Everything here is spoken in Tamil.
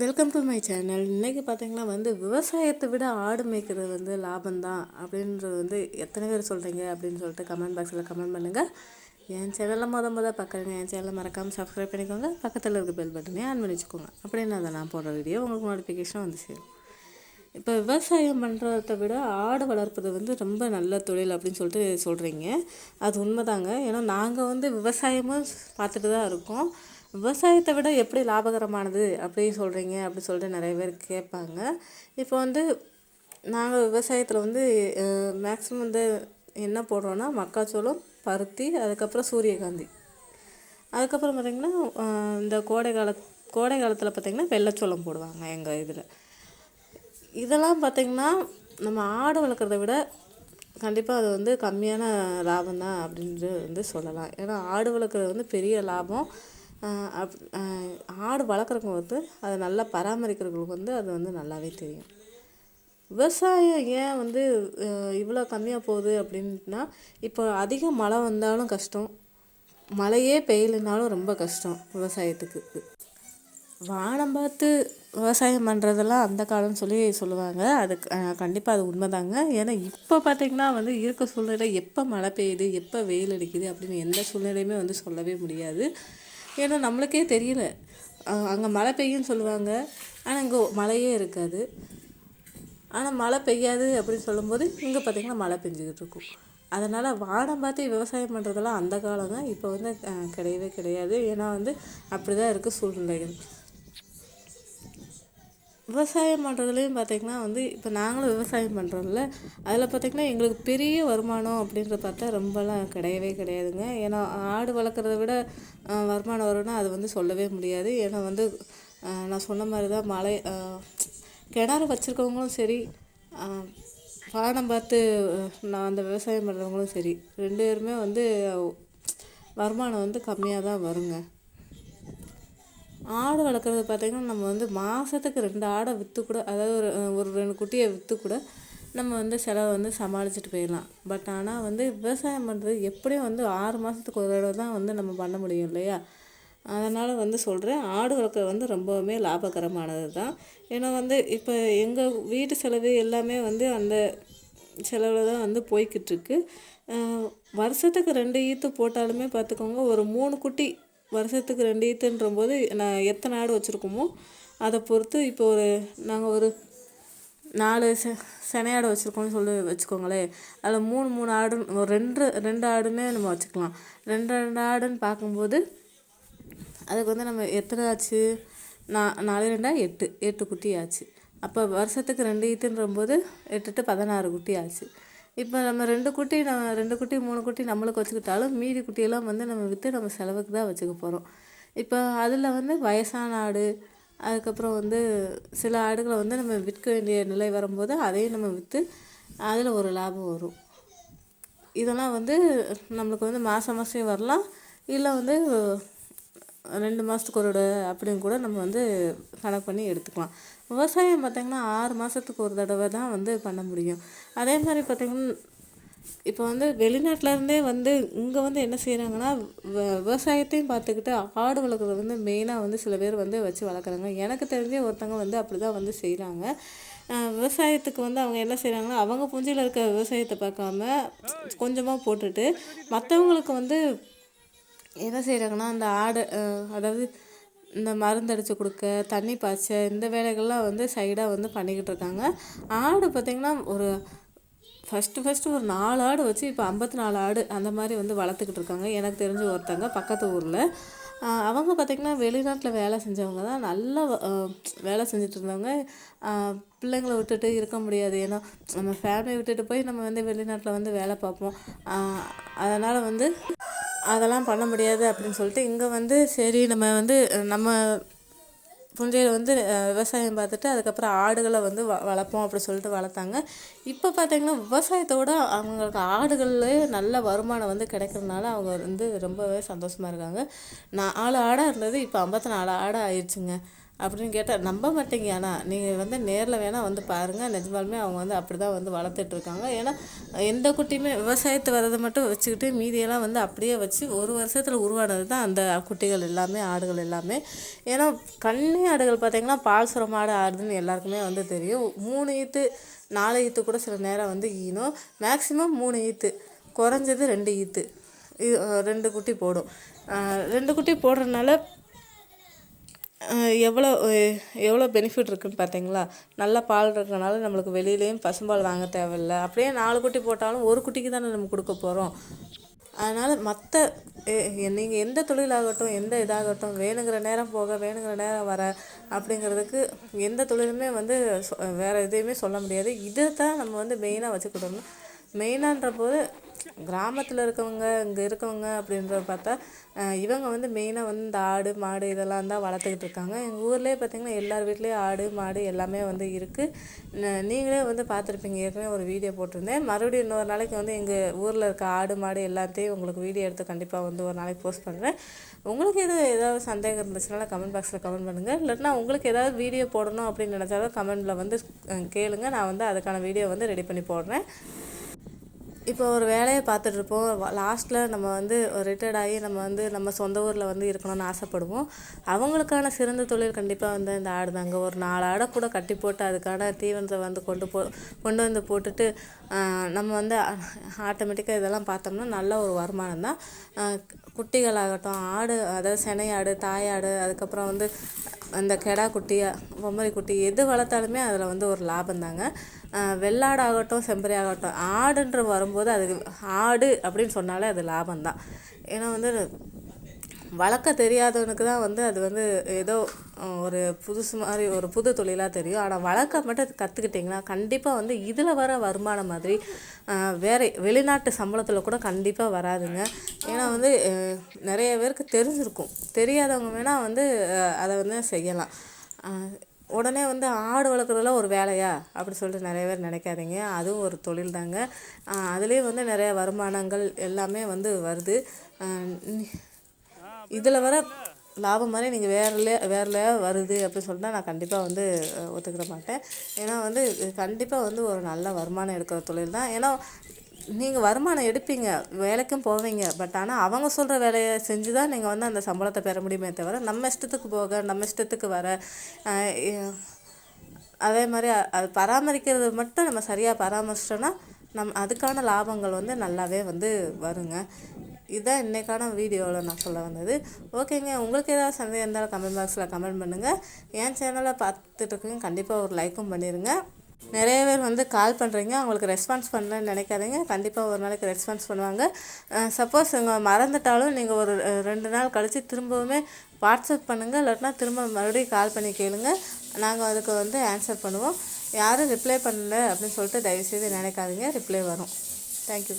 வெல்கம் டு மை சேனல் இன்றைக்கி பார்த்திங்கன்னா வந்து விவசாயத்தை விட ஆடு மேய்க்கிறது வந்து லாபம்தான் அப்படின்றது வந்து எத்தனை பேர் சொல்கிறீங்க அப்படின்னு சொல்லிட்டு கமெண்ட் பாக்ஸில் கமெண்ட் பண்ணுங்கள் என் சேனலில் மொதல் மொதல் பார்க்குறேங்க என் சேனலை மறக்காமல் சப்ஸ்கிரைப் பண்ணிக்கோங்க. பக்கத்தில் இருக்க பெல் பட்டனே ஆன் பண்ணி வச்சுக்கோங்க அப்படின்னு அதை நான் போடுற வீடியோ உங்களுக்கு நோட்டிஃபிகேஷன் வந்து சேரும். இப்போ விவசாயம் பண்ணுறத விட ஆடு வளர்ப்பது வந்து ரொம்ப நல்ல தொழில் அப்படின்னு சொல்லிட்டு சொல்கிறீங்க அது உண்மைதாங்க. ஏன்னா நாங்கள் வந்து விவசாயமும் பார்த்துட்டு தான் இருக்கோம். விவசாயத்தை விட எப்படி லாபகரமானது அப்படி சொல்கிறீங்க அப்படி சொல்லிட்டு நிறைய பேர் கேட்பாங்க. இப்போ வந்து நாங்கள் விவசாயத்தில் வந்து மேக்ஸிமம் வந்து என்ன போடுறோன்னா மக்காச்சோளம் பருத்தி அதுக்கப்புறம் சூரியகாந்தி. அதுக்கப்புறம் பார்த்திங்கன்னா இந்த கோடை கால கோடை காலத்தில் பார்த்திங்கன்னா வெள்ளைச்சோளம் போடுவாங்க எங்கள் இதில். இதெல்லாம் பார்த்திங்கன்னா நம்ம ஆடு வளர்க்குறத விட கண்டிப்பாக அது வந்து கம்மியான லாபம் தான் அப்படின்ட்டு வந்து சொல்லலாம். ஏன்னா ஆடு வளர்க்குறது வந்து பெரிய லாபம். ஆடு வளர்க்குறவங்க வந்து அதை நல்லா பராமரிக்கிறவங்களுக்கு வந்து அது வந்து நல்லாவே தெரியும். விவசாயம் ஏன் வந்து இவ்வளோ கம்மியாக போகுது அப்படின்னா இப்போ அதிக மழை வந்தாலும் கஷ்டம். மழையே பெய்யலைனாலும் ரொம்ப கஷ்டம் விவசாயத்துக்கு. வானம் பார்த்து விவசாயம் பண்ணுறதெல்லாம் அந்த காலம்னு சொல்லி சொல்லுவாங்க. அது கண்டிப்பாக அது உண்மைதாங்க. ஏன்னா இப்போ பார்த்திங்கன்னா வந்து இருக்க சூழ்நிலை எப்போ மழை பெய்யுது எப்போ வெயில் அடிக்குது அப்படின்னு எந்த சூழ்நிலையுமே வந்து சொல்லவே முடியாது. ஏன்னா நம்மளுக்கே தெரியல. அங்கே மழை பெய்யும்னு சொல்லுவாங்க. ஆனால் இங்கே மழையே இருக்காது. ஆனால் மழை பெய்யாது அப்படின்னு சொல்லும்போது இங்கே பார்த்திங்கன்னா மழை பெஞ்சிக்கிட்டு இருக்கும். அதனால் வானம் பார்த்து விவசாயம் பண்ணுறதெல்லாம் அந்த காலம் தான் இப்போ வந்து கிடையவே கிடையாது. ஏன்னா வந்து அப்படி தான் இருக்குது சூழ்நிலைகள். விவசாயம் பண்ணுறதுலையும் பார்த்திங்கன்னா வந்து இப்போ நாங்களும் விவசாயம் பண்ணுறோம்ல அதில் பார்த்திங்கன்னா எங்களுக்கு பெரிய வருமானம் அப்படின்றத பார்த்தா ரொம்பலாம் கிடையவே கிடையாதுங்க. ஏன்னா ஆடு வளர்க்குறத விட வருமானம் வரும்னா அது வந்து சொல்லவே முடியாது. ஏன்னா வந்து நான் சொன்ன மாதிரி தான் மழை கிணறு வச்சுருக்கவங்களும் சரி பானம் பார்த்து நான் அந்த விவசாயம் பண்ணுறவங்களும் சரி ரெண்டு பேருமே வந்து வருமானம் வந்து கம்மியாக தான் வருங்க. ஆடு வளர்க்குறது பார்த்திங்கன்னா நம்ம வந்து மாதத்துக்கு ரெண்டு ஆடை விற்று கூட அதாவது ஒரு ஒரு ரெண்டு குட்டியை விற்று கூட நம்ம வந்து செலவை வந்து சமாளிச்சுட்டு போயிடலாம். பட் ஆனால் வந்து விவசாயம் பண்ணுறது எப்படியும் வந்து ஆறு மாதத்துக்கு ஒரு தடவை தான் வந்து நம்ம பண்ண முடியும் இல்லையா? அதனால் வந்து சொல்கிறேன் ஆடு வளர்க்குறது வந்து ரொம்பவுமே லாபகரமானது தான். ஏன்னா வந்து இப்போ எங்கள் வீட்டு செலவு எல்லாமே வந்து அந்த செலவில் தான் வந்து போய்கிட்டுருக்கு வருஷத்துக்கு ரெண்டு ஈத்து போட்டாலுமே பார்த்துக்கோங்க ஒரு மூணு குட்டி வருஷத்துக்கு ரெண்டு ஈத்துன்ற போது நான் எத்தனை ஆடு வச்சுருக்கோமோ அதை பொறுத்து இப்போ ஒரு நாங்கள் ஒரு நாலு செ செனை ஆடு வச்சுருக்கோம்னு சொல்லி வச்சுக்கோங்களேன் அதில் மூணு மூணு ஆடு ஒரு ரெண்டு ரெண்டு ஆடுன்னே நம்ம வச்சுக்கலாம். ரெண்டு ரெண்டு ஆடுன்னு பார்க்கும்போது அதுக்கு வந்து நம்ம எத்தனை ஆச்சு? நான் நாலு ரெண்டா? எட்டு. எட்டு குட்டி ஆச்சு. அப்போ வருஷத்துக்கு ரெண்டு ஈத்துன்ற போது எட்டு எட்டு பதினாறு குட்டி ஆச்சு. இப்போ நம்ம ரெண்டு குட்டி நம்ம ரெண்டு குட்டி மூணு குட்டி நம்மளுக்கு வச்சுக்கிட்டாலும் மீதி குட்டியெல்லாம் வந்து நம்ம விற்று நம்ம செலவுக்கு தான் வச்சுக்க போகிறோம் இப்போ அதில் வந்து வயசான ஆடு அதுக்கப்புறம் வந்து சில ஆடுகளை வந்து நம்ம விற்க வேண்டிய நிலை வரும்போது அதையும் நம்ம விற்று அதில் ஒரு லாபம் வரும். இதெல்லாம் வந்து நம்மளுக்கு வந்து மாதம் மாதம் வரலாம். இல்லை வந்து ரெண்டு மாதத்துக்கு ஒரு அப்படின்னு கூட நம்ம வந்து கணக்கு பண்ணி எடுத்துக்கலாம். விவசாயம் பார்த்திங்கன்னா ஆறு மாதத்துக்கு ஒரு தடவை தான் வந்து பண்ண முடியும். அதே மாதிரி பார்த்திங்கன்னா இப்போ வந்து வெளிநாட்டிலருந்தே வந்து இங்கே வந்து என்ன செய்கிறாங்கன்னா விவசாயத்தையும் பார்த்துக்கிட்டு ஆடு வளர்க்குறது வந்து மெயினாக வந்து சில பேர் வந்து வச்சு வளர்க்குறாங்க. எனக்கு தெரிஞ்ச ஒருத்தவங்க வந்து அப்படி தான் வந்து செய்கிறாங்க விவசாயத்துக்கு வந்து அவங்க என்ன செய்கிறாங்கன்னா அவங்க புஞ்சியில் இருக்க விவசாயத்தை பார்க்காம கொஞ்சமாக போட்டுட்டு மற்றவங்களுக்கு வந்து என்ன செய்கிறாங்கன்னா அந்த ஆடு அதாவது இந்த மருந்தடித்து கொடுக்க தண்ணி பாய்ச்ச இந்த வேலைகள்லாம் வந்து சைடாக வந்து பண்ணிக்கிட்டு இருக்காங்க. ஆடு பார்த்திங்கன்னா ஒரு ஃபஸ்ட்டு ஃபஸ்ட்டு ஒரு நாலு ஆடு வச்சு இப்போ ஐம்பத்தி நாலு ஆடு அந்த மாதிரி வந்து வளர்த்துக்கிட்டு இருக்காங்க. எனக்கு தெரிஞ்ச ஒருத்தங்க பக்கத்து ஊரில். அவங்க பார்த்திங்கன்னா வெளிநாட்டில் வேலை செஞ்சவங்க தான். நல்லா வேலை செஞ்சுட்டு இருந்தவங்க. பிள்ளைங்களை விட்டுட்டு இருக்க முடியாது. ஏன்னா நம்ம ஃபேமிலியை விட்டுட்டு போய் நம்ம வந்து வெளிநாட்டில் வந்து வேலை பார்ப்போம். அதனால் வந்து அதெல்லாம் பண்ண முடியாது அப்படின்னு சொல்லிட்டு இங்கே வந்து சரி நம்ம வந்து நம்ம புஞ்சையில் வந்து விவசாயம் பார்த்துட்டு அதுக்கப்புறம் ஆடுகளை வந்து வ வளர்ப்போம் அப்படி சொல்லிட்டு வளர்த்தாங்க. இப்போ பார்த்திங்கன்னா விவசாயத்தோட அவங்களுக்கு ஆடுகள்லேயே நல்ல வருமானம் வந்து கிடைக்கிறதுனால அவங்க வந்து ரொம்பவே சந்தோஷமாக இருக்காங்க. நாலு ஆடாக இருந்தது இப்போ ஐம்பத்தி நாலு ஆடாக ஆயிடுச்சுங்க அப்படின்னு கேட்டால் நம்ப மாட்டீங்க. ஆனால் நீங்கள் வந்து நேரில் வேணால் வந்து பாருங்கள் நிஜமாலுமே அவங்க வந்து அப்படி தான் வந்து வளர்த்துட்ருக்காங்க ஏன்னா எந்த குட்டியுமே விவசாயத்து வரதை மட்டும் வச்சுக்கிட்டு மீதியெல்லாம் வந்து அப்படியே வச்சு ஒரு வருஷத்தில் உருவானது தான் அந்த குட்டிகள் எல்லாமே ஆடுகள் எல்லாமே. ஏன்னா கன்னி ஆடுகள் பார்த்திங்கன்னா பால் சுரம் ஆடுதுன்னு எல்லாருக்குமே வந்து தெரியும். மூணு ஈத்து நாலு ஈத்து கூட சில நேரம் வந்து ஈனும். மேக்ஸிமம் மூணு ஈத்து. குறைஞ்சது ரெண்டு ஈத்து. இது ரெண்டு குட்டி போடும். ரெண்டு குட்டி போடுறதுனால எவ்வளோ எவ்வளோ பெனிஃபிட் இருக்குதுன்னு பார்த்தீங்களா? நல்லா பால் இருக்கிறனால நம்மளுக்கு வெளியிலேயும் பசும்பால் வாங்க தேவையில்ல. அப்படியே நாலு குட்டி போட்டாலும் ஒரு குட்டிக்கு தானே நம்ம கொடுக்க போகிறோம் அதனால் மற்ற நீங்கள் எந்த தொழிலாகட்டும் எந்த இதாகட்டும் வேணுங்கிற நேரம் போக வேணுங்கிற நேரம் வர அப்படிங்கிறதுக்கு எந்த தொழிலுமே வந்து வேறு எதையுமே சொல்ல முடியாது. இதை தான் நம்ம வந்து மெயினாக வச்சுக்கிட்டோம்னா மெயினான்ற போது கிராமத்தில் இருக்கவங்க இங்கே இருக்கவங்க அப்படின்றத பார்த்தா இவங்க வந்து மெயினாக வந்து இந்த ஆடு மாடு இதெல்லாம் தான் வளர்த்துக்கிட்டு இருக்காங்க. எங்கள் ஊர்லேயே பார்த்திங்கன்னா எல்லார் வீட்லேயும் ஆடு மாடு எல்லாமே வந்து இருக்குது நீங்களே வந்து பார்த்துருப்பீங்க. ஏற்கனவே ஒரு வீடியோ போட்டிருந்தேன். மறுபடியும் இன்னொரு நாளைக்கு வந்து எங்கள் ஊரில் இருக்க ஆடு மாடு எல்லாத்தையும் உங்களுக்கு வீடியோ எடுத்து கண்டிப்பாக வந்து ஒரு நாளைக்கு போஸ்ட் பண்ணுறேன் உங்களுக்கு எது ஏதாவது சந்தேகம் இருந்துச்சுனால கமெண்ட் பாக்ஸில் கமெண்ட் பண்ணுங்கள் இல்லைன்னா உங்களுக்கு ஏதாவது வீடியோ போடணும் அப்படின்னு நினச்சாலும் கமெண்டில் வந்து கேளுங்கள் நான் வந்து அதுக்கான வீடியோ வந்து ரெடி பண்ணி போடுறேன். இப்போ ஒரு வேலையை பார்த்துட்ருப்போம் லாஸ்ட்டில் நம்ம வந்து ரிட்டையர்ட் ஆகி நம்ம வந்து நம்ம சொந்த ஊரில் வந்து இருக்கணும்னு ஆசைப்படுவோம். அவங்களுக்கான சிறந்த தொழில் கண்டிப்பாக வந்து இந்த ஆடு தாங்க ஒரு நாலு ஆடை கூட கட்டி போட்டு அதுக்கான தீவனத்தை வந்து கொண்டு போ கொண்டு வந்து போட்டுட்டு நம்ம வந்து ஆட்டோமேட்டிக்காக இதெல்லாம் பார்த்தோம்னா நல்ல ஒரு வருமானம் தான். குட்டிகளாகட்டும் ஆடு அதாவது செனையாடு ஆடு தாயாடு அதுக்கப்புறம் வந்து அந்த கெடா குட்டி பொம்மரி குட்டி எது வளர்த்தாலுமே அதில் வந்து ஒரு லாபம் தாங்க. வெள்ளாடாகட்டும் செம்பரி ஆகட்டும் ஆடுன்ற வரும்போது அதுக்கு ஆடு அப்படின்னு சொன்னாலே அது லாபம்தான். ஏன்னா வந்து வளர்க்க தெரியாதவனுக்கு தான் வந்து அது வந்து ஏதோ ஒரு புதுசு மாதிரி ஒரு புது தொழிலாக தெரியும். ஆனால் வளர்க்க மட்டும் கற்றுக்கிட்டிங்கன்னா கண்டிப்பாக வந்து இதில் வர வருமானம் மாதிரி வேறு வெளிநாட்டு சம்பளத்தில் கூட கண்டிப்பாக வராதுங்க. ஏன்னா வந்து நிறைய பேருக்கு தெரிஞ்சிருக்கும். தெரியாதவங்க வேணால் வந்து அதை வந்து செய்யலாம். உடனே வந்து ஆடு வளர்க்குறதுலாம் ஒரு வேலையா? அப்படி சொல்லிட்டு நிறைய பேர் நினைக்காதீங்க. அதுவும் ஒரு தொழில் தாங்க. அதுலேயும் வந்து நிறைய வருமானங்கள் எல்லாமே வந்து வருது. இதில் வர லாபம் மாதிரி நீங்கள் வேறுல வேறுல வருது அப்படின்னு சொல்லிட்டு நான் கண்டிப்பாக வந்து ஒத்துக்கிட மாட்டேன். ஏன்னா வந்து கண்டிப்பாக வந்து ஒரு நல்ல வருமானம் எடுக்கிற தொழில் தான். ஏன்னா நீங்கள் வருமானம் எடுப்பீங்க வேலைக்கும் போவீங்க பட் ஆனால் அவங்க சொல்கிற வேலையை செஞ்சு தான் நீங்கள் வந்து அந்த சம்பளத்தை பெற முடியுமே தவிர நம்ம இஷ்டத்துக்கு போக நம்ம இஷ்டத்துக்கு வர அதே மாதிரி அது பராமரிக்கிறது மட்டும் நம்ம சரியாக பராமரிச்சிட்டோன்னா நம் அதுக்கான லாபங்கள் வந்து நல்லாவே வந்து வருங்க. இதுதான் இன்றைக்கான வீடியோவில் நான் சொல்ல வந்தது. ஓகேங்க உங்களுக்கு ஏதாவது சந்தேகம் இருந்தாலும் கமெண்ட் பாக்ஸில் கமெண்ட் பண்ணுங்கள் என் சேனலை பார்த்துட்ருக்கீங்க கண்டிப்பாக ஒரு லைக்கும் பண்ணிடுங்க நிறைய பேர் வந்து கால் பண்ணுறீங்க அவங்களுக்கு ரெஸ்பான்ஸ் பண்ணலன்னு நினைக்காதீங்க. கண்டிப்பாக ஒரு நாளைக்கு ரெஸ்பான்ஸ் பண்ணுவாங்க. சப்போஸ் இங்கே மறந்துட்டாலும் நீங்கள் ஒரு ரெண்டு நாள் கழித்து திரும்பவுமே வாட்ஸ்அப் பண்ணுங்கள் இல்லாட்டினா திரும்ப மறுபடியும் கால் பண்ணி கேளுங்க. நாங்கள் அதுக்கு வந்து ஆன்சர் பண்ணுவோம். யாரும் ரிப்ளை பண்ணல அப்படின்னு சொல்லிட்டு தயவுசெய்து நினைக்காதீங்க. ரிப்ளை வரும். தேங்க்யூ